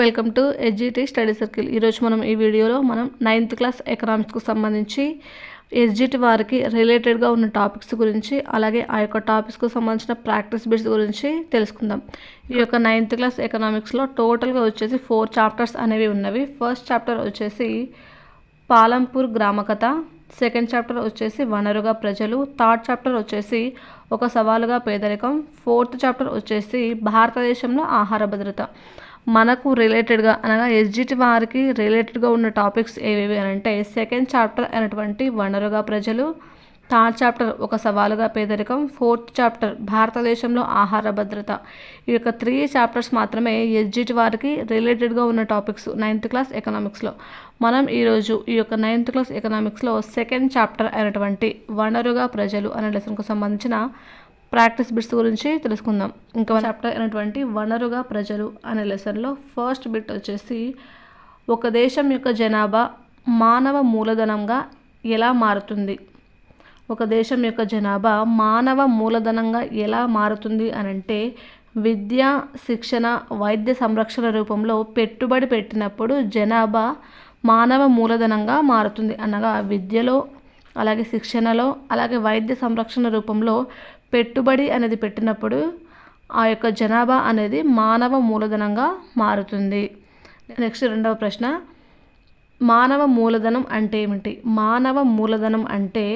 Welcome to SGT study circle ఈరోజు మనం ఈ వీడియోలో మనం నైన్త్ క్లాస్ ఎకనామిక్స్కు సంబంధించి ఎస్జిటి వారికి రిలేటెడ్గా ఉన్న టాపిక్స్ గురించి అలాగే ఆ యొక్క టాపిక్స్కు సంబంధించిన ప్రాక్టీస్ బిట్స్ గురించి తెలుసుకుందాం. ఈ యొక్క నైన్త్ క్లాస్ ఎకనామిక్స్లో టోటల్గా వచ్చేసి ఫోర్ చాప్టర్స్ అనేవి ఉన్నవి. ఫస్ట్ చాప్టర్ వచ్చేసి పాలంపూర్ గ్రామకథ. సెకండ్ చాప్టర్ వచ్చేసి వనరుగా ప్రజలు. థర్డ్ చాప్టర్ వచ్చేసి ఒక సవాలుగా పేదరికం. ఫోర్త్ చాప్టర్ వచ్చేసి భారతదేశంలో ఆహార భద్రత. మనకు రిలేటెడ్గా అనగా ఎస్జిటి వారికి రిలేటెడ్గా ఉన్న టాపిక్స్ ఏవేవి అని అంటే సెకండ్ చాప్టర్ అయినటువంటి వనరుగా ప్రజలు థర్డ్ చాప్టర్ ఒక సవాలుగా పేదరికం ఫోర్త్ చాప్టర్ భారతదేశంలో ఆహార భద్రత. ఈ యొక్క త్రీ చాప్టర్స్ మాత్రమే ఎస్జిటి వారికి రిలేటెడ్గా ఉన్న టాపిక్స్ నైన్త్ క్లాస్ ఎకనామిక్స్లో మనం ఈరోజు ఈ యొక్క నైన్త్ క్లాస్ ఎకనామిక్స్లో సెకండ్ చాప్టర్ అయినటువంటి వనరుగా ప్రజలు అనే లెసన్కు సంబంధించిన ప్రాక్టీస్ బిట్స్ గురించి తెలుసుకుందాం. ఇంకా చాప్టర్ అయినటువంటి వనరుగా ప్రజలు అనే లెసన్లో ఫస్ట్ బిట్ వచ్చేసి ఒక దేశం యొక్క జనాభా మానవ మూలధనంగా ఎలా మారుతుంది? ఒక దేశం యొక్క జనాభా మానవ మూలధనంగా ఎలా మారుతుంది అని అంటే విద్య శిక్షణ వైద్య సంరక్షణ రూపంలో పెట్టుబడి పెట్టినప్పుడు జనాభా మానవ మూలధనంగా మారుతుంది. అనగా విద్యలో అలాగే శిక్షణలో అలాగే వైద్య సంరక్షణ రూపంలో పెట్టుబడి అనేది పెట్టినప్పుడు ఆ యొక్క జనాభా అనేది మానవ మూలధనంగా మారుతుంది. నెక్స్ట్ రెండవ ప్రశ్న మానవ మూలధనం అంటే ఏమిటి? మానవ మూలధనం అంటే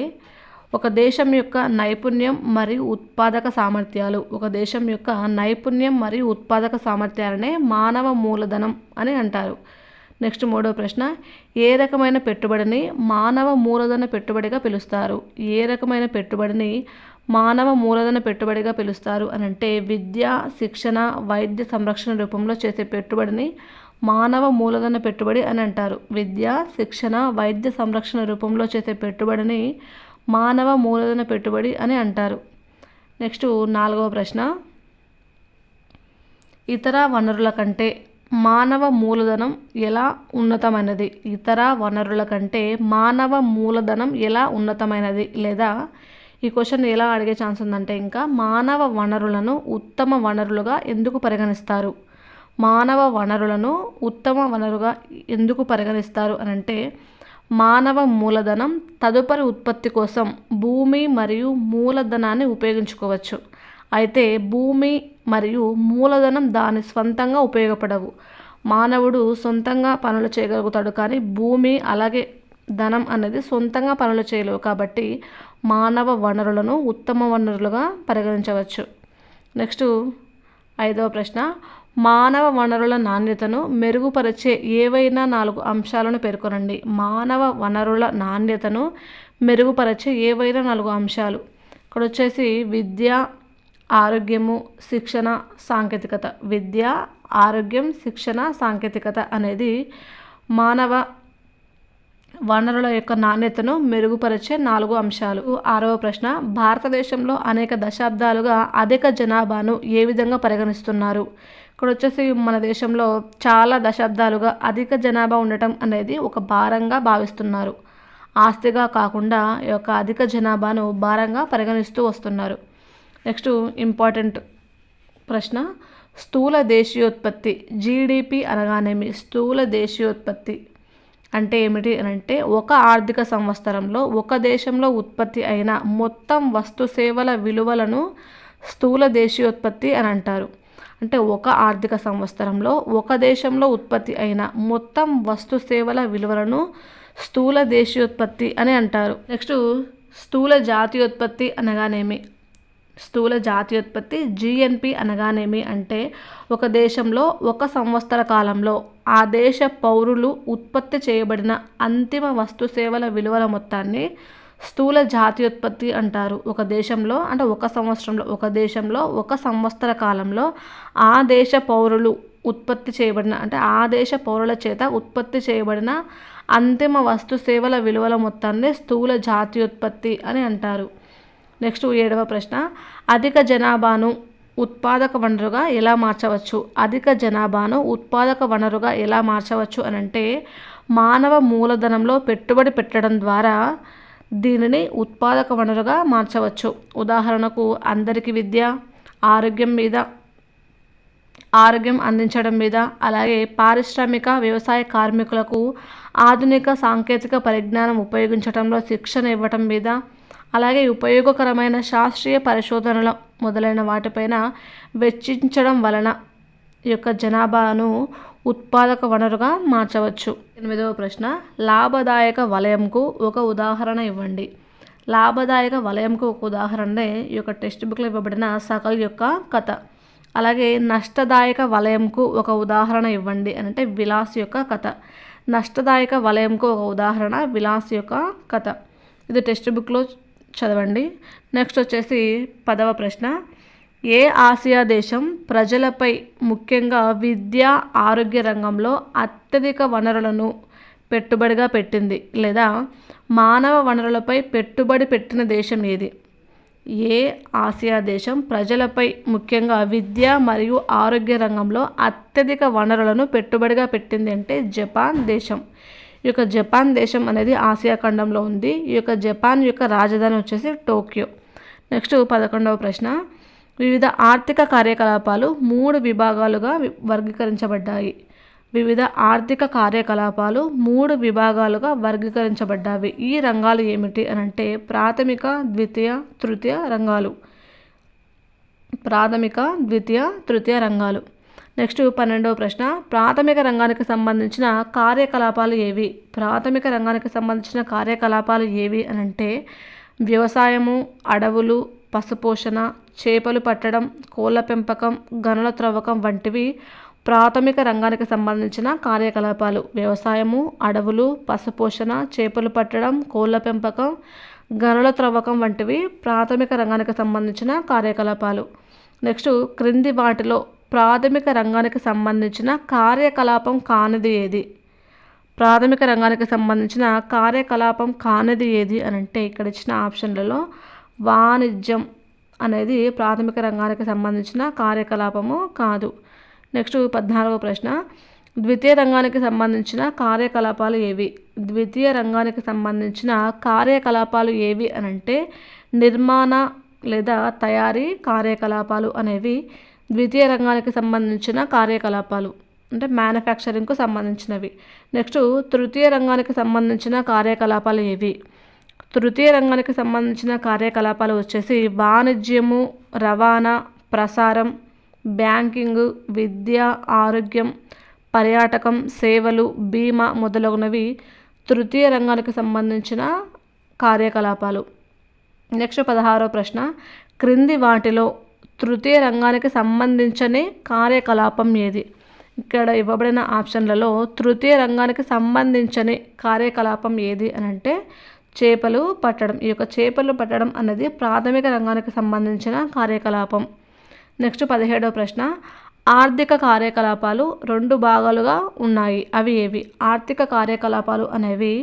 ఒక దేశం యొక్క నైపుణ్యం మరియు ఉత్పాదక సామర్థ్యాలు. ఒక దేశం యొక్క నైపుణ్యం మరియు ఉత్పాదక సామర్థ్యాలనే మానవ మూలధనం అని అంటారు. నెక్స్ట్ మూడవ ప్రశ్న ఏ రకమైన పెట్టుబడిని మానవ మూలధన పెట్టుబడిగా పిలుస్తారు? ఏ రకమైన పెట్టుబడిని మానవ మూలధన పెట్టుబడిగా పిలుస్తారు అని అంటే విద్య శిక్షణ వైద్య సంరక్షణ రూపంలో చేసే పెట్టుబడిని మానవ మూలధన పెట్టుబడి అని అంటారు. విద్య శిక్షణ వైద్య సంరక్షణ రూపంలో చేసే పెట్టుబడిని మానవ మూలధన పెట్టుబడి అని అంటారు. నెక్స్ట్ నాలుగవ ప్రశ్న. ఇతర వనరుల కంటే మానవ మూలధనం ఎలా ఉన్నతమైనది? ఇతర వనరుల కంటే మానవ మూలధనం ఎలా ఉన్నతమైనది లేదా ఈ క్వశ్చన్ ఎలా అడిగే ఛాన్స్ ఉందంటే ఇంకా మానవ వనరులను ఉత్తమ వనరులుగా ఎందుకు పరిగణిస్తారు? మానవ వనరులను ఉత్తమ వనరుగా ఎందుకు పరిగణిస్తారు అని అంటే మానవ మూలధనం తదుపరి ఉత్పత్తి కోసం భూమి మరియు మూలధనాన్ని ఉపయోగించుకోవచ్చు. అయితే భూమి మరియు మూలధనం దాని స్వంతంగా ఉపయోగపడవు. మానవుడు సొంతంగా పనులు చేయగలుగుతాడు కానీ భూమి అలాగే ధనం అనేది సొంతంగా పనులు చేయలేవు కాబట్టి మానవ వనరులను ఉత్తమ వనరులుగా పరిగణించవచ్చు. నెక్స్ట్ ఐదవ ప్రశ్న మానవ వనరుల నాణ్యతను మెరుగుపరిచే ఏవైనా నాలుగు అంశాలను పేర్కొనండి. మానవ వనరుల నాణ్యతను మెరుగుపరిచే ఏవైనా నాలుగు అంశాలు. ఇక్కడ వచ్చేసి విద్య ఆరోగ్యము శిక్షణ సాంకేతికత. విద్య ఆరోగ్యం శిక్షణ సాంకేతికత అనేది మానవ వనరుల యొక్క నాణ్యతను మెరుగుపరిచే నాలుగు అంశాలు. ఆరవ ప్రశ్న భారతదేశంలో అనేక దశాబ్దాలుగా అధిక జనాభాను ఏ విధంగా పరిగణిస్తున్నారు? ఇక్కడ వచ్చేసి మన దేశంలో చాలా దశాబ్దాలుగా అధిక జనాభా ఉండటం అనేది ఒక భారంగా భావిస్తున్నారు. ఆస్తిగా కాకుండా ఈ యొక్క అధిక జనాభాను భారంగా పరిగణిస్తూ వస్తున్నారు. నెక్స్ట్ ఇంపార్టెంట్ ప్రశ్న స్థూల దేశీయోత్పత్తి జీడిపి అనగానేమి? స్థూల దేశీయోత్పత్తి. అంటే ఏమిటి అని అంటే ఒక ఆర్థిక సంవత్సరంలో ఒక దేశంలో ఉత్పత్తి అయిన మొత్తం వస్తు సేవల విలువలను స్థూల దేశీయోత్పత్తి అని అంటారు. అంటే ఒక ఆర్థిక సంవత్సరంలో ఒక దేశంలో ఉత్పత్తి అయిన మొత్తం వస్తు సేవల విలువలను స్థూల దేశీయోత్పత్తి అని అంటారు. నెక్స్ట్ స్థూల జాతీయోత్పత్తి అనగానేమి? స్థూల జాతీయోత్పత్తి జిఎన్పి అనగానేమి అంటే ఒక దేశంలో ఒక సంవత్సర కాలంలో ఆ దేశ పౌరులు ఉత్పత్తి చేయబడిన అంతిమ వస్తు సేవల విలువల మొత్తాన్ని స్థూల జాతీయోత్పత్తి అంటారు. ఒక దేశంలో అంటే ఒక సంవత్సరంలో ఒక దేశంలో ఒక సంవత్సర కాలంలో ఆ దేశ పౌరులు ఉత్పత్తి చేయబడిన అంటే ఆ దేశ పౌరుల చేత ఉత్పత్తి చేయబడిన అంతిమ వస్తు సేవల విలువల మొత్తాన్ని స్థూల జాతీయోత్పత్తి అని అంటారు. నెక్స్ట్ ఏడవ ప్రశ్న. అధిక జనాభాను ఉత్పాదక వనరుగా ఎలా మార్చవచ్చు? అధిక జనాభాను ఉత్పాదక వనరుగా ఎలా మార్చవచ్చు అని అంటే మానవ మూలధనంలో పెట్టుబడి పెట్టడం ద్వారా దీనిని ఉత్పాదక వనరుగా మార్చవచ్చు. ఉదాహరణకు అందరికీ విద్య ఆరోగ్యం మీద ఆరోగ్యం అందించడం మీద అలాగే పారిశ్రామిక వ్యవసాయ కార్మికులకు ఆధునిక సాంకేతిక పరిజ్ఞానం ఉపయోగించడంలో శిక్షణ ఇవ్వటం మీద అలాగే ఉపయోగకరమైన శాస్త్రీయ పరిశోధనలు మొదలైన వాటిపైన వెచ్చించడం వలన యొక్క జనాభాను ఉత్పాదక వనరుగా మార్చవచ్చు. ఎనిమిదవ ప్రశ్న లాభదాయక వలయంకు ఒక ఉదాహరణ ఇవ్వండి. లాభదాయక వలయంకు ఒక ఉదాహరణే ఈ యొక్క టెక్స్ట్ బుక్లో ఇవ్వబడిన సకల్ యొక్క కథ. అలాగే నష్టదాయక వలయంకు ఒక ఉదాహరణ ఇవ్వండి అని అంటే విలాస్ యొక్క కథ. నష్టదాయక వలయంకు ఒక ఉదాహరణ విలాస్ యొక్క కథ. ఇది టెక్స్ట్ బుక్లో చదవండి. నెక్స్ట్ వచ్చేసి పదవ ప్రశ్న. ఏ ఆసియా దేశం ప్రజలపై ముఖ్యంగా విద్య ఆరోగ్య రంగంలో అత్యధిక వనరులను పెట్టుబడిగా పెట్టింది లేదా మానవ వనరులపై పెట్టుబడి పెట్టిన దేశం ఏది? ఏ ఆసియా దేశం ప్రజలపై ముఖ్యంగా విద్య మరియు ఆరోగ్య రంగంలో అత్యధిక వనరులను పెట్టుబడిగా పెట్టింది అంటే జపాన్ దేశం. యొక్క జపాన్ దేశం అనేది ఆసియా ఖండంలో ఉంది. ఈ యొక్క జపాన్ యొక్క రాజధాని వచ్చేసి టోక్యో. నెక్స్ట్ పదకొండవ ప్రశ్న. వివిధ ఆర్థిక కార్యకలాపాలు మూడు విభాగాలుగా వర్గీకరించబడ్డాయి. వివిధ ఆర్థిక కార్యకలాపాలు మూడు విభాగాలుగా వర్గీకరించబడ్డాయి ఈ రంగాలు ఏమిటి అని అంటే ప్రాథమిక ద్వితీయ తృతీయ రంగాలు. ప్రాథమిక ద్వితీయ తృతీయ రంగాలు. నెక్స్ట్ పన్నెండవ ప్రశ్న. ప్రాథమిక రంగానికి సంబంధించిన కార్యకలాపాలు ఏవి? ప్రాథమిక రంగానికి సంబంధించిన కార్యకలాపాలు ఏవి అని అంటే వ్యవసాయము అడవులు పశుపోషణ చేపలు పట్టడం కోళ్ళ పెంపకం గనుల త్రవ్వకం వంటివి ప్రాథమిక రంగానికి సంబంధించిన కార్యకలాపాలు. వ్యవసాయము అడవులు పశుపోషణ చేపలు పట్టడం కోళ్ళ పెంపకం గనుల త్రవ్వకం వంటివి ప్రాథమిక రంగానికి సంబంధించిన కార్యకలాపాలు. నెక్స్ట్ క్రింది వాటిలో ప్రాథమిక రంగానికి సంబంధించిన కార్యకలాపం కానిది ఏది? ప్రాథమిక రంగానికి సంబంధించిన కార్యకలాపం కానిది ఏది అని అంటే ఇక్కడ ఇచ్చిన ఆప్షన్లలో వాణిజ్యం అనేది ప్రాథమిక రంగానికి సంబంధించిన కార్యకలాపము కాదు. నెక్స్ట్ పద్నాలుగో ప్రశ్న. ద్వితీయ రంగానికి సంబంధించిన కార్యకలాపాలు ఏవి? ద్వితీయ రంగానికి సంబంధించిన కార్యకలాపాలు ఏవి అని అంటే నిర్మాణ లేదా తయారీ కార్యకలాపాలు అనేవి ద్వితీయ రంగానికి సంబంధించిన కార్యకలాపాలు అంటే మ్యానుఫ్యాక్చరింగ్కు సంబంధించినవి. నెక్స్ట్ తృతీయ రంగానికి సంబంధించిన కార్యకలాపాలు ఏవి? తృతీయ రంగానికి సంబంధించిన కార్యకలాపాలు వచ్చేసి వాణిజ్యము రవాణా ప్రసారం బ్యాంకింగ్ విద్య ఆరోగ్యం పర్యాటకం సేవలు బీమా మొదలగునవి తృతీయ రంగానికి సంబంధించిన కార్యకలాపాలు. నెక్స్ట్ పదహారో ప్రశ్న. క్రింది వాటిలో తృతీయ రంగానికి సంబంధించని కార్యకలాపం ఏది? ఇక్కడ ఇవ్వబడిన ఆప్షన్లలో తృతీయ రంగానికి సంబంధించని కార్యకలాపం ఏది అని అంటే చేపలు పట్టడం. ఈ యొక్క చేపలు పట్టడం అనేది ప్రాథమిక రంగానికి సంబంధించిన కార్యకలాపం. నెక్స్ట్ పదిహేడవ ప్రశ్న. ఆర్థిక కార్యకలాపాలు రెండు భాగాలుగా ఉన్నాయి. అవి ఏవి? ఆర్థిక కార్యకలాపాలు అనేవి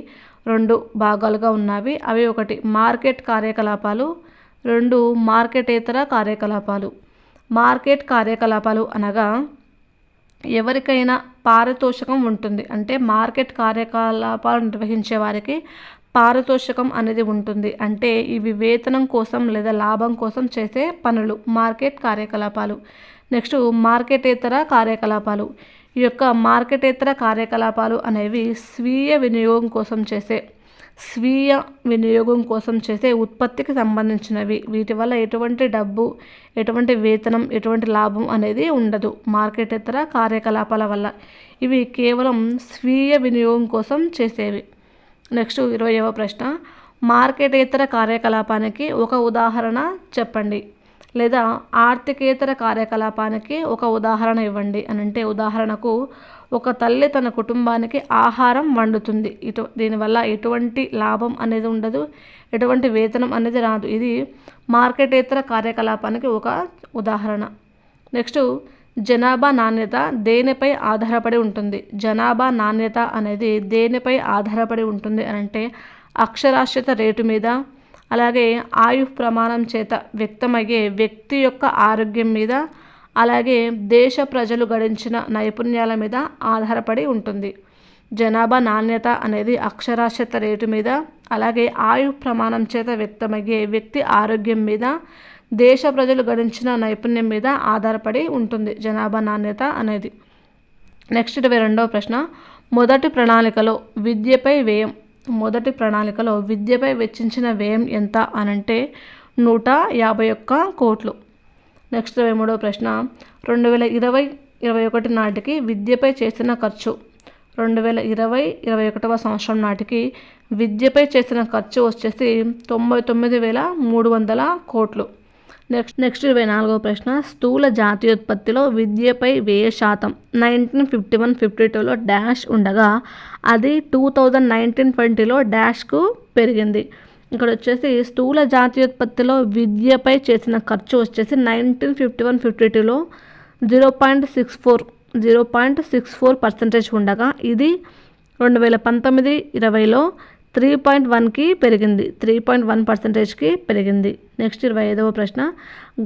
రెండు భాగాలుగా ఉన్నవి. అవి ఒకటి మార్కెట్ కార్యకలాపాలు రెండు మార్కెటేతర కార్యకలాపాలు. మార్కెట్ కార్యకలాపాలు అనగా ఎవరికైనా పారితోషికం ఉంటుంది. అంటే మార్కెట్ కార్యకలాపాలు నిర్వహించే వారికి పారితోషికం అనేది ఉంటుంది. అంటే ఇవి వేతనం కోసం లేదా లాభం కోసం చేసే పనులు మార్కెట్ కార్యకలాపాలు. నెక్స్ట్ మార్కెటేతర కార్యకలాపాలు. ఈ యొక్క మార్కెటేతర కార్యకలాపాలు అనేవి స్వీయ వినియోగం కోసం చేసే స్వీయ వినియోగం కోసం చేసే ఉత్పత్తికి సంబంధించినవి. వీటి వల్ల ఎటువంటి డబ్బు ఎటువంటి వేతనం ఎటువంటి లాభం అనేది ఉండదు. మార్కెటేతర కార్యకలాపాల వల్ల. ఇవి కేవలం స్వీయ వినియోగం కోసం చేసేవి. నెక్స్ట్ ఇరవైవ ప్రశ్న. మార్కెటేతర కార్యకలాపానికి ఒక ఉదాహరణ చెప్పండి. లేదా ఆర్థికేతర కార్యకలాపానికి ఒక ఉదాహరణ ఇవ్వండి అని అంటే ఉదాహరణకు ఒక తల్లి తన కుటుంబానికి ఆహారం వండుతుంది. ఇటు దీనివల్ల ఎటువంటి లాభం అనేది ఉండదు ఎటువంటి వేతనం అనేది రాదు. ఇది మార్కెటేతర కార్యకలాపానికి ఒక ఉదాహరణ. నెక్స్ట్ జనాభా నాణ్యత దేనిపై ఆధారపడి ఉంటుంది? జనాభా నాణ్యత అనేది దేనిపై ఆధారపడి ఉంటుంది అని అంటే అక్షరాస్యత రేటు మీద అలాగే ఆయు ప్రమాణం చేత వ్యక్తమయ్యే వ్యక్తి యొక్క ఆరోగ్యం మీద అలాగే దేశ ప్రజలు గడించిన నైపుణ్యాల మీద ఆధారపడి ఉంటుంది. జనాభా నాణ్యత అనేది అక్షరాస్యత రేటు మీద అలాగే ఆయు ప్రమాణం చేత వ్యక్తమయ్యే వ్యక్తి ఆరోగ్యం మీద దేశ ప్రజలు గడించిన నైపుణ్యం మీద ఆధారపడి ఉంటుంది జనాభా నాణ్యత అనేది. నెక్స్ట్ ఇరవై రెండవ ప్రశ్న. మొదటి ప్రణాళికలో విద్యపై వ్యయం మొదటి ప్రణాళికలో విద్యపై వెచ్చించిన వ్యయం ఎంత అనంటే నూట యాభై ఒక్క కోట్లు. నెక్స్ట్ ఇరవై మూడవ ప్రశ్న. రెండు వేల ఇరవై ఇరవై ఒకటి నాటికి విద్యపై చేసిన ఖర్చు. రెండు వేల ఇరవై ఇరవై ఒకటవ సంవత్సరం నాటికి విద్యపై చేసిన ఖర్చు వచ్చేసి తొంభై తొమ్మిది వేల మూడు వందల కోట్లు. నెక్స్ట్ నెక్స్ట్ ఇరవై నాలుగవ ప్రశ్న. స్థూల జాతీయోత్పత్తిలో విద్యపై వ్యయ శాతం. నైన్టీన్ ఫిఫ్టీ వన్ ఫిఫ్టీ టూలో డాష్ ఉండగా అది టూ థౌజండ్ నైన్టీన్ ట్వంటీలో డాష్కు పెరిగింది. ఇక్కడ వచ్చేసి స్థూల జాతీయోత్పత్తిలో విద్యపై చేసిన ఖర్చు వచ్చేసి నైన్టీన్ ఫిఫ్టీ వన్ ఫిఫ్టీ టూలో zero point six four zero point six four percentage ఉండగా ఇది రెండు వేల పంతొమ్మిది ఇరవైలో త్రీ పాయింట్ వన్కి పెరిగింది. త్రీ పాయింట్ వన్ పర్సెంటేజ్కి పెరిగింది. నెక్స్ట్ ఇరవై ఐదవ ప్రశ్న.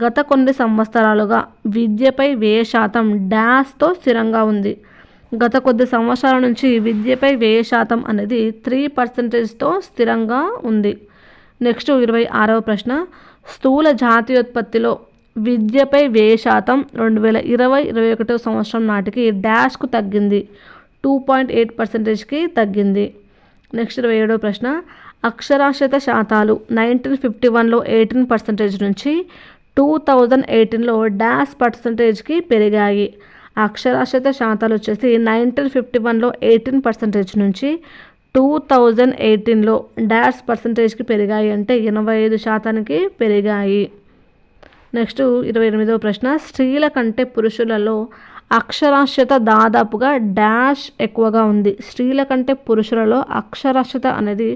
గత కొన్ని సంవత్సరాలుగా విద్యపై వ్యయ శాతం డాష్తో స్థిరంగా ఉంది. గత కొద్ది సంవత్సరాల నుంచి విద్యపై వ్యయ శాతం అనేది త్రీ పర్సెంటేజ్తో స్థిరంగా ఉంది. నెక్స్ట్ ఇరవై ఆరవ ప్రశ్న. స్థూల జాతీయోత్పత్తిలో విద్యపై వ్యయ శాతం రెండు వేల ఇరవై ఇరవై ఒకటో సంవత్సరం నాటికి డాష్కు తగ్గింది. టూ పాయింట్ ఎయిట్ పర్సెంటేజ్కి తగ్గింది. నెక్స్ట్ ఇరవై ఏడవ ప్రశ్న. అక్షరాస్యత శాతాలు నైన్టీన్ ఫిఫ్టీ వన్లో ఎయిటీన్ పర్సెంటేజ్ నుంచి టూ థౌజండ్ ఎయిటీన్లో డాష్ పర్సెంటేజ్కి పెరిగాయి. అక్షరాస్యత శాతాలు వచ్చేసి నైన్టీన్ ఫిఫ్టీ వన్లో ఎయిటీన్ పర్సెంటేజ్ నుంచి టూ థౌజండ్ ఎయిటీన్లో డాష్ పర్సెంటేజ్కి పెరిగాయి అంటే ఎనభై ఐదు శాతానికి పెరిగాయి. నెక్స్ట్ ఇరవై ఎనిమిదవ ప్రశ్న. స్త్రీల కంటే పురుషులలో అక్షరాస్యత దాదాపుగా డాష్ ఎక్కువగా ఉంది. స్త్రీల కంటే పురుషులలో అక్షరాస్యత అనేది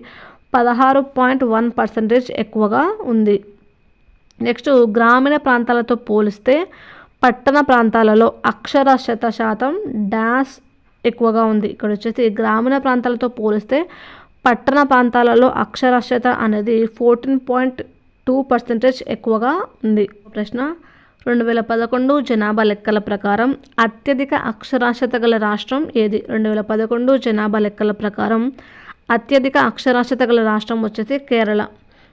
పదహారు పాయింట్ వన్ పర్సెంటేజ్ ఎక్కువగా ఉంది. నెక్స్ట్ గ్రామీణ ప్రాంతాలతో పోలిస్తే పట్టణ ప్రాంతాలలో అక్షరాస్యత శాతం డాష్ ఎక్కువగా ఉంది. ఇక్కడ వచ్చేసి గ్రామీణ ప్రాంతాలతో పోలిస్తే పట్టణ ప్రాంతాలలో అక్షరాస్యత అనేది ఫోర్టీన్ పాయింట్ టూ పర్సెంటేజ్ ఎక్కువగా ఉంది. ప్రశ్న రెండు వేల పదకొండు జనాభా లెక్కల ప్రకారం అత్యధిక అక్షరాస్యత గల రాష్ట్రం ఏది? రెండు వేల పదకొండు జనాభా లెక్కల ప్రకారం అత్యధిక అక్షరాస్యత గల రాష్ట్రం వచ్చేసి కేరళ.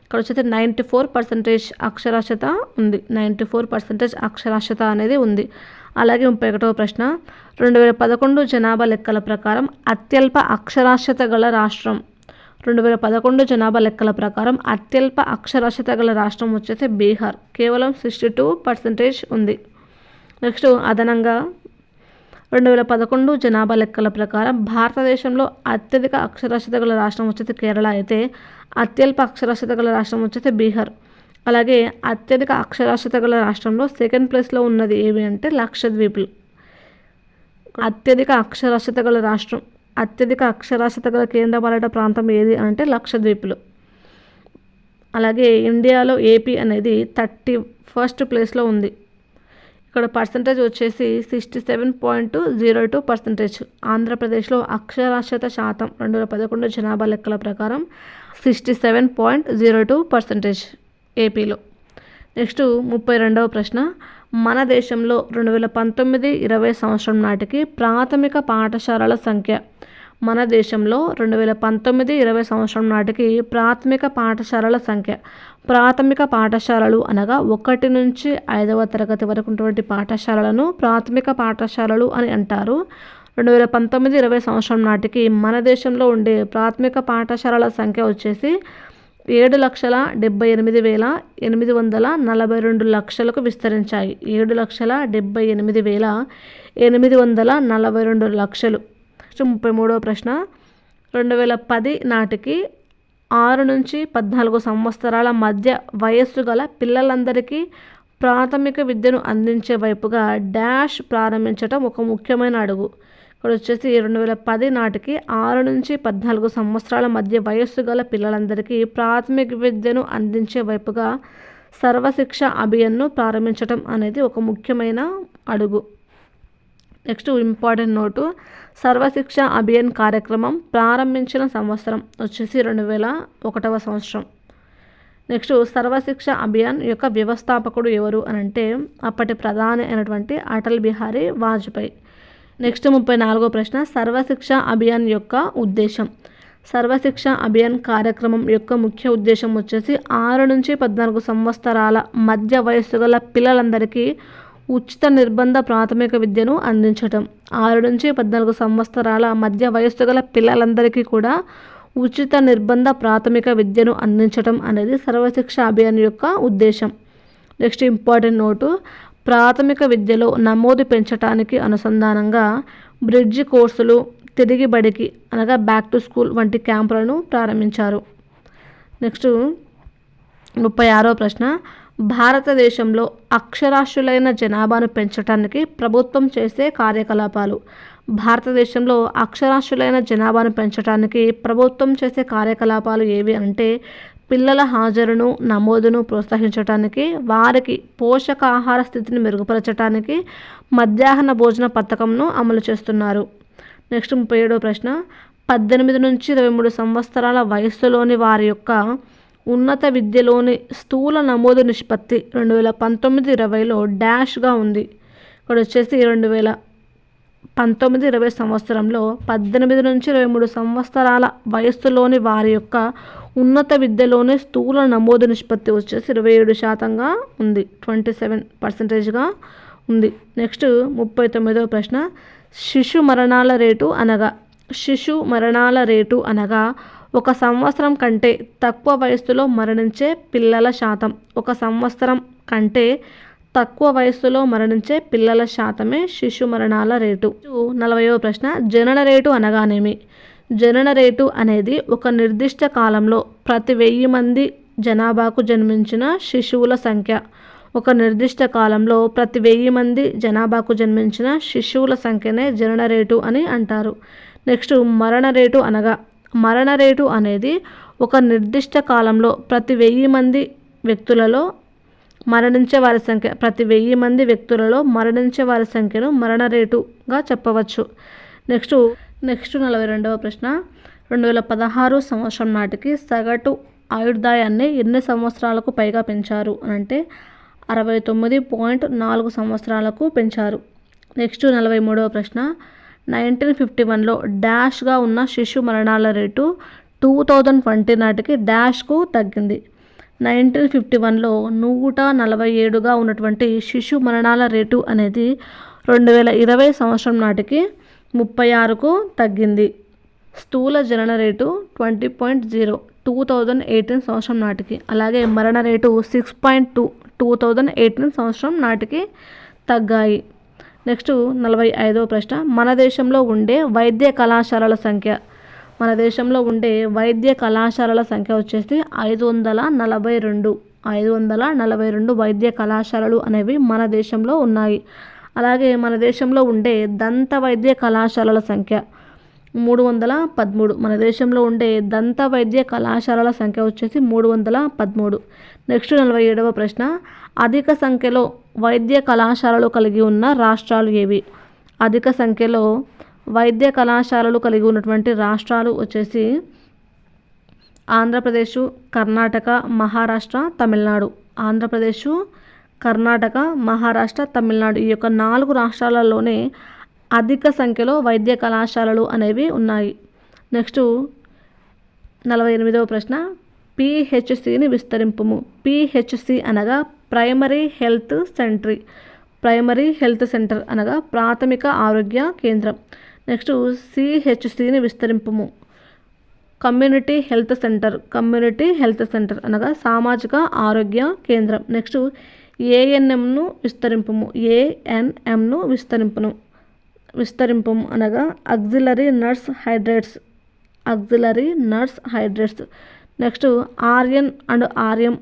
ఇక్కడ వచ్చేసి నైంటీ ఫోర్ పర్సెంటేజ్ అక్షరాస్యత ఉంది. నైంటీ ఫోర్ పర్సెంటేజ్ అక్షరాస్యత అనేది ఉంది. అలాగే ముప్పై ఒకటవ ప్రశ్న. రెండు వేల పదకొండు జనాభా లెక్కల ప్రకారం అత్యల్ప అక్షరాస్యత గల రాష్ట్రం రెండు వేల పదకొండు జనాభా లెక్కల ప్రకారం అత్యల్ప అక్షరాస్యత గల రాష్ట్రం వచ్చేసి బీహార్. కేవలం సిక్స్టీ టూ పర్సెంటేజ్ ఉంది. నెక్స్ట్ అదనంగా రెండు వేల పదకొండు జనాభా లెక్కల ప్రకారం భారతదేశంలో అత్యధిక అక్షరాస్యత గల రాష్ట్రం వచ్చేసి కేరళ. అయితే అత్యల్ప అక్షరాస్యత గల రాష్ట్రం వచ్చేసి బీహార్. అలాగే అత్యధిక అక్షరాస్యత గల రాష్ట్రంలో సెకండ్ ప్లేస్లో ఉన్నది ఏవి అంటే లక్షద్వీపులు. అత్యధిక అక్షరాస్యత గల రాష్ట్రం అత్యధిక అక్షరాస్యత గల కేంద్రపాలిత ప్రాంతం ఏది అంటే లక్షద్వీప్లు. అలాగే ఇండియాలో ఏపీ అనేది థర్టీ ఫస్ట్ ప్లేస్లో ఉంది. ఇక్కడ పర్సంటేజ్ వచ్చేసి sixty seven point zero two percentage. ఆంధ్రప్రదేశ్లో అక్షరాస్యత శాతం రెండు వేల పదకొండు జనాభా లెక్కల ప్రకారం sixty seven point zero two percentage ఏపీలో నెక్స్ట్ ముప్పై రెండవ ప్రశ్న. మన దేశంలో రెండు వేల పంతొమ్మిది ఇరవై సంవత్సరం నాటికి ప్రాథమిక పాఠశాలల సంఖ్య. మన దేశంలో రెండు వేల పంతొమ్మిది ఇరవై సంవత్సరం నాటికి ప్రాథమిక పాఠశాలల సంఖ్య. ప్రాథమిక పాఠశాలలు అనగా ఒకటి నుంచి ఐదవ తరగతి వరకు ఉన్నటువంటి పాఠశాలలను ప్రాథమిక పాఠశాలలు అని అంటారు. రెండు వేల పంతొమ్మిది ఇరవై సంవత్సరం నాటికి మన దేశంలో ఉండే ప్రాథమిక పాఠశాలల సంఖ్య వచ్చేసి ఏడు లక్షల డెబ్బై ఎనిమిది వేల ఎనిమిది వందల నలభై రెండు లక్షలకు విస్తరించాయి. ఏడు లక్షల డెబ్బై ఎనిమిది వేల ఎనిమిది వందల నలభై రెండు లక్షలు. ముప్పై మూడవ ప్రశ్న. రెండు వేల పది నాటికి ఆరు నుంచి పద్నాలుగు సంవత్సరాల మధ్య వయస్సు గల పిల్లలందరికీ ప్రాథమిక విద్యను అందించే వైపుగా డాష్ ప్రారంభించడం ఒక ముఖ్యమైన అడుగు. ఇక్కడ వచ్చేసి రెండు వేల పది నాటికి ఆరు నుంచి పద్నాలుగు సంవత్సరాల మధ్య వయస్సు గల పిల్లలందరికీ ప్రాథమిక విద్యను అందించే వైపుగా సర్వశిక్ష అభియాన్ను ప్రారంభించడం అనేది ఒక ముఖ్యమైన అడుగు. Next important note Sarva Shiksha Abhiyan కార్యక్రమం ప్రారంభించిన సంవత్సరం వచ్చేసి రెండు వేల ఒకటవ సంవత్సరం. నెక్స్ట్ సర్వశిక్ష అభియాన్ యొక్క వ్యవస్థాపకుడు ఎవరు అని అంటే అప్పటి ప్రధాని అయినటువంటి అటల్ బిహారీ వాజ్పేయి. నెక్స్ట్ ముప్పై నాలుగో ప్రశ్న సర్వశిక్ష అభియాన్ యొక్క ఉద్దేశం. సర్వశిక్ష అభియాన్ కార్యక్రమం యొక్క ముఖ్య ఉద్దేశం వచ్చేసి ఆరు నుంచి పద్నాలుగు సంవత్సరాల మధ్య వయస్సు గల పిల్లలందరికీ ఉచిత నిర్బంధ ప్రాథమిక విద్యను అందించటం. ఆరు నుంచి పద్నాలుగు సంవత్సరాల మధ్య వయస్సు గల పిల్లలందరికీ కూడా ఉచిత నిర్బంధ ప్రాథమిక విద్యను అందించటం అనేది సర్వశిక్ష అభియాన్ యొక్క ఉద్దేశం. నెక్స్ట్ ఇంపార్టెంట్ నోటు ప్రాథమిక విద్యలో నమోదు పెంచడానికి అనుసంధానంగా బ్రిడ్జి కోర్సులు తిరిగి బడికి అనగా బ్యాక్ టు స్కూల్ వంటి క్యాంపులను ప్రారంభించారు. నెక్స్ట్ ముప్పై ఆరో ప్రశ్న. భారతదేశంలో అక్షరాస్యులైన జనాభాను పెంచడానికి ప్రభుత్వం చేసే కార్యకలాపాలు. భారతదేశంలో అక్షరాస్యులైన జనాభాను పెంచడానికి ప్రభుత్వం చేసే కార్యకలాపాలు ఏవి అంటే పిల్లల హాజరును నమోదును ప్రోత్సహించడానికి వారికి పోషకాహార స్థితిని మెరుగుపరచడానికి మధ్యాహ్న భోజన పథకంను అమలు చేస్తున్నారు. నెక్స్ట్ ముప్పై ఏడో ప్రశ్న. పద్దెనిమిది నుంచి ఇరవై మూడు సంవత్సరాల వయస్సులోని వారి యొక్క ఉన్నత విద్యలోని స్థూల నమోదు నిష్పత్తి రెండు వేల పంతొమ్మిది ఇరవైలో డాష్గా ఉంది. ఇక్కడ వచ్చేసి రెండు వేల పంతొమ్మిది ఇరవై సంవత్సరంలో పద్దెనిమిది నుంచి ఇరవై మూడు సంవత్సరాల వయస్సులోని వారి యొక్క ఉన్నత విద్యలోనే స్థూల నమోదు నిష్పత్తి వచ్చేసి ఇరవై ఏడు శాతంగా ఉంది. ట్వంటీ సెవెన్ పర్సెంటేజ్గా ఉంది. నెక్స్ట్ ముప్పై తొమ్మిదవ ప్రశ్న. శిశు మరణాల రేటు అనగా శిశు మరణాల రేటు అనగా ఒక సంవత్సరం కంటే తక్కువ వయస్సులో మరణించే పిల్లల శాతం. ఒక సంవత్సరం కంటే తక్కువ వయస్సులో మరణించే పిల్లల శాతమే శిశు మరణాల రేటు. నలభైవ ప్రశ్న. జనన రేటు అనగానేమి? జనన రేటు అనేది ఒక నిర్దిష్ట కాలంలో ప్రతి వెయ్యి మంది జనాభాకు జన్మించిన శిశువుల సంఖ్య. ఒక నిర్దిష్ట కాలంలో ప్రతి వెయ్యి మంది జనాభాకు జన్మించిన శిశువుల సంఖ్యనే జనన రేటు అని అంటారు. నెక్స్ట్ మరణ రేటు అనగా మరణ రేటు అనేది ఒక నిర్దిష్ట కాలంలో ప్రతి వెయ్యి మంది వ్యక్తులలో మరణించే వారి సంఖ్య ప్రతి వెయ్యి మంది వ్యక్తులలో మరణించే వారి సంఖ్యను మరణ రేటుగా చెప్పవచ్చు. నెక్స్ట్ నెక్స్ట్ నలభై రెండవ ప్రశ్న. రెండు వేల పదహారు సంవత్సరం నాటికి సగటు ఆయుర్దాయాన్ని ఎన్ని సంవత్సరాలకు పైగా పెంచారు? అని అంటే అరవై తొమ్మిది పాయింట్ నాలుగు సంవత్సరాలకు పెంచారు. నెక్స్ట్ నలభై మూడవ ప్రశ్న. నైన్టీన్ ఫిఫ్టీ వన్లో డాష్గా ఉన్న శిశు మరణాల రేటు టూ థౌజండ్ ట్వంటీ నాటికి డాష్కు తగ్గింది. నైన్టీన్ ఫిఫ్టీ వన్లో నూట నలభై ఏడుగా ఉన్నటువంటి శిశు మరణాల రేటు అనేది రెండు వేల ఇరవై సంవత్సరం నాటికి ముప్పై ఆరుకు తగ్గింది. స్థూల జనన rate twenty point zero two thousand eighteen సంవత్సరం నాటికి. అలాగే మరణ rate six point two two thousand eighteen సంవత్సరం నాటికి తగ్గాయి. నెక్స్ట్ నలభై ఐదవ ప్రశ్న. మన దేశంలో ఉండే వైద్య కళాశాలల సంఖ్య. మన దేశంలో ఉండే వైద్య కళాశాలల సంఖ్య వచ్చేసి ఐదు వందల నలభై రెండు. ఐదు వందల నలభై రెండు వైద్య కళాశాలలు అనేవి మన దేశంలో ఉన్నాయి. అలాగే మన దేశంలో ఉండే దంత వైద్య కళాశాలల సంఖ్య మూడు వందల పదమూడు. మన దేశంలో ఉండే దంత వైద్య కళాశాలల సంఖ్య వచ్చేసి మూడు వందల పదమూడు. నెక్స్ట్ నలభై ఏడవ ప్రశ్న. అధిక సంఖ్యలో వైద్య కళాశాలలు కలిగి ఉన్న రాష్ట్రాలు ఏవి? అధిక సంఖ్యలో వైద్య కళాశాలలు కలిగి ఉన్నటువంటి రాష్ట్రాలు వచ్చేసి ఆంధ్రప్రదేశ్ కర్ణాటక మహారాష్ట్ర తమిళనాడు. ఆంధ్రప్రదేశ్ కర్ణాటక మహారాష్ట్ర తమిళనాడు ఈ యొక్క నాలుగు రాష్ట్రాలలోనే అధిక సంఖ్యలో వైద్య కళాశాలలు అనేవి ఉన్నాయి. నెక్స్ట్ నలభై ఎనిమిదవ ప్రశ్న. పిహెచ్సిని విస్తరింపుము. పిహెచ్సి అనగా primary health centre. Primary health centre అనగా ప్రాథమిక ఆరోగ్య కేంద్రం. నెక్స్ట్ సిహెచ్సిని విస్తరింపుము. Community health centre. Community health centre అనగా సామాజిక ఆరోగ్య కేంద్రం. నెక్స్ట్ ఏఎన్ఎంను విస్తరింపుము. ఏఎన్ఎంను విస్తరింపును. విస్తరింపము అనగా auxiliary nurse hydrates. Auxiliary nurse hydrates. Next Aryan and ఆర్యం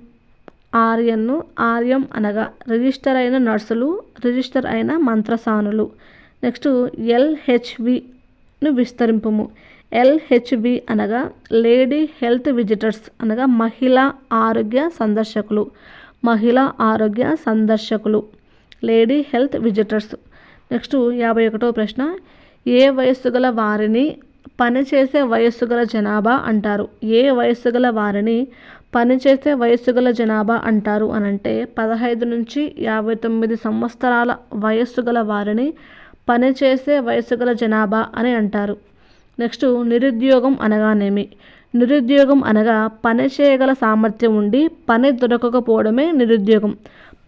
ఆర్యన్ను ఆర్యం అనగా రిజిస్టర్ అయిన నర్సులు రిజిస్టర్ అయిన మంత్రసానులు. నెక్స్ట్ ఎల్హెచ్విను విస్తరింపము. ఎల్హెచ్బి అనగా లేడీ హెల్త్ విజిటర్స్ అనగా మహిళా ఆరోగ్య సందర్శకులు. మహిళా ఆరోగ్య సందర్శకులు లేడీ హెల్త్ విజిటర్స్. నెక్స్ట్ యాభై ఒకటో ప్రశ్న. ఏ వయస్సు గల వారిని పనిచేసే వయస్సు గల జనాభా అంటారు? ఏ వయస్సు గల వారిని పనిచేసే వయస్సు గల జనాభా అంటారు అని అంటే పదహైదు నుంచి యాభై తొమ్మిది సంవత్సరాల వయస్సు గల వారిని పనిచేసే వయస్సు గల జనాభా అని అంటారు. నెక్స్ట్ నిరుద్యోగం అనగానేమి? నిరుద్యోగం అనగా పని చేయగల సామర్థ్యం ఉండి పని దొరకకపోవడమే నిరుద్యోగం.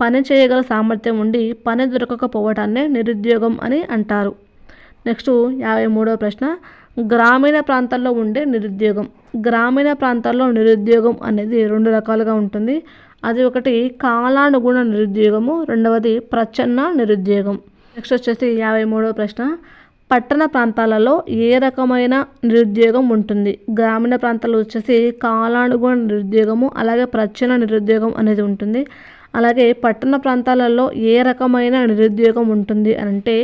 పని చేయగల సామర్థ్యం ఉండి పని దొరకకపోవటాన్నే నిరుద్యోగం అని అంటారు. నెక్స్ట్ యాభై మూడవ ప్రశ్న. గ్రామీణ ప్రాంతాల్లో ఉండే నిరుద్యోగం. గ్రామీణ ప్రాంతాల్లో నిరుద్యోగం అనేది రెండు రకాలుగా ఉంటుంది. అది ఒకటి కాలానుగుణ నిరుద్యోగము రెండవది ప్రచ్ఛన్న నిరుద్యోగం. నెక్స్ట్ వచ్చేసి యాభై మూడవ ప్రశ్న. పట్టణ ప్రాంతాలలో ఏ రకమైన నిరుద్యోగం ఉంటుంది? గ్రామీణ ప్రాంతాల్లో వచ్చేసి కాలానుగుణ నిరుద్యోగము అలాగే ప్రచ్ఛన్న నిరుద్యోగం అనేది ఉంటుంది. అలాగే పట్టణ ప్రాంతాలలో ఏ రకమైన నిరుద్యోగం ఉంటుంది అంటే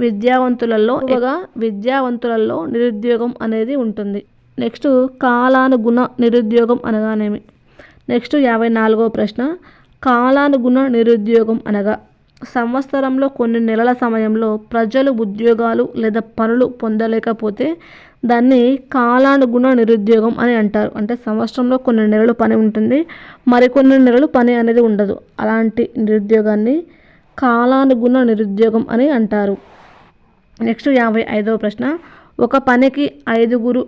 విద్యావంతులలో ఎక్కువగా విద్యావంతులలో నిరుద్యోగం అనేది ఉంటుంది. నెక్స్ట్ కాలానుగుణ నిరుద్యోగం అనగానేమి? నెక్స్ట్ యాభై నాలుగో ప్రశ్న. కాలానుగుణ నిరుద్యోగం అనగా సంవత్సరంలో కొన్ని నెలల సమయంలో ప్రజలు ఉద్యోగాలు లేదా పనులు పొందలేకపోతే దాన్ని కాలానుగుణ నిరుద్యోగం అని అంటారు. అంటే సంవత్సరంలో కొన్ని నెలలు పని ఉంటుంది. మరికొన్ని నెలలు పని అనేది ఉండదు. అలాంటి నిరుద్యోగాన్ని కాలానుగుణ నిరుద్యోగం అని అంటారు. నెక్స్ట్ యాభై ఐదవ ప్రశ్న. ఒక పనికి ఐదుగురు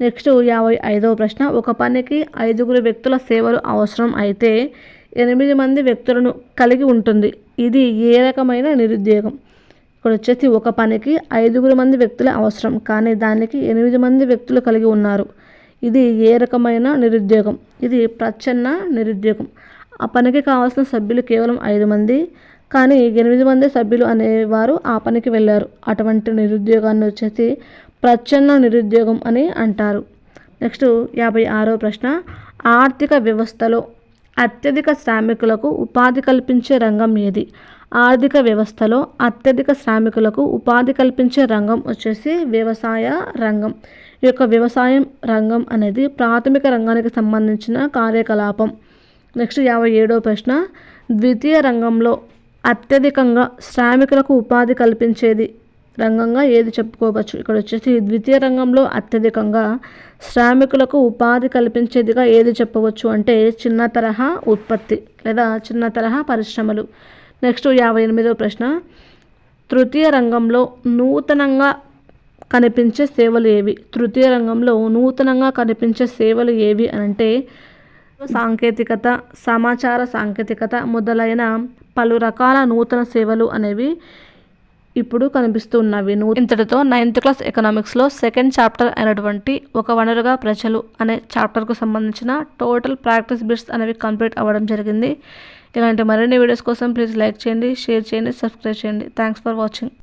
నెక్స్ట్ యాభై ఐదవ ప్రశ్న. ఒక పనికి ఐదుగురు వ్యక్తుల సేవలు అవసరం అయితే ఎనిమిది మంది వ్యక్తులను కలిగి ఉంటుంది. ఇది ఏ రకమైన నిరుద్యోగం? ఇక్కడ వచ్చేసి ఒక పనికి ఐదుగురు మంది వ్యక్తుల అవసరం. కానీ దానికి ఎనిమిది మంది వ్యక్తులు కలిగి ఉన్నారు. ఇది ఏ రకమైన నిరుద్యోగం? ఇది ప్రచ్ఛన్న నిరుద్యోగం. ఆ పనికి కావాల్సిన సభ్యులు కేవలం ఐదు మంది. కానీ ఎనిమిది మంది సభ్యులు అనేవారు ఆ పనికి వెళ్ళారు. అటువంటి నిరుద్యోగాన్ని వచ్చేసి ప్రచ్ఛన్న నిరుద్యోగం అని అంటారు. నెక్స్ట్ యాభై ఆరో ప్రశ్న ఆర్థిక వ్యవస్థలో అత్యధిక శ్రామికులకు ఉపాధి కల్పించే రంగం ఏది? ఆర్థిక వ్యవస్థలో అత్యధిక శ్రామికులకు ఉపాధి కల్పించే రంగం వచ్చేసి వ్యవసాయ రంగం. ఈ యొక్క వ్యవసాయం రంగం అనేది ప్రాథమిక రంగానికి సంబంధించిన కార్యకలాపం. నెక్స్ట్ యాభై ఏడో ప్రశ్న ద్వితీయ రంగంలో అత్యధికంగా శ్రామికులకు ఉపాధి కల్పించేది రంగంగా ఏది చెప్పుకోవచ్చు? ఇక్కడ వచ్చేసి ద్వితీయ రంగంలో అత్యధికంగా శ్రామికులకు ఉపాధి కల్పించేదిగా ఏది చెప్పవచ్చు అంటే చిన్న తరహా ఉత్పత్తి లేదా చిన్న తరహా పరిశ్రమలు. నెక్స్ట్ యాభై ఎనిమిదో ప్రశ్న. తృతీయ రంగంలో నూతనంగా కనిపించే సేవలు ఏవి? తృతీయ రంగంలో నూతనంగా కనిపించే సేవలు ఏవి అంటే సాంకేతికత సమాచార సాంకేతికత మొదలైన పలు రకాల నూతన సేవలు అనేవి ఇప్పుడు కనిపిస్తున్నవి ఇంతటితో నైన్త్ క్లాస్ ఎకనామిక్స్లో సెకండ్ చాప్టర్ అయినటువంటి ఒక వనరుగా ప్రజలు అనే చాప్టర్కు సంబంధించిన టోటల్ ప్రాక్టీస్ బిట్స్ అనేవి కంప్లీట్ అవ్వడం జరిగింది. ఇలాంటి మరిన్ని వీడియోస్ కోసం ప్లీజ్ లైక్ చేయండి షేర్ చేయండి సబ్స్క్రైబ్ చేయండి. Thanks for watching.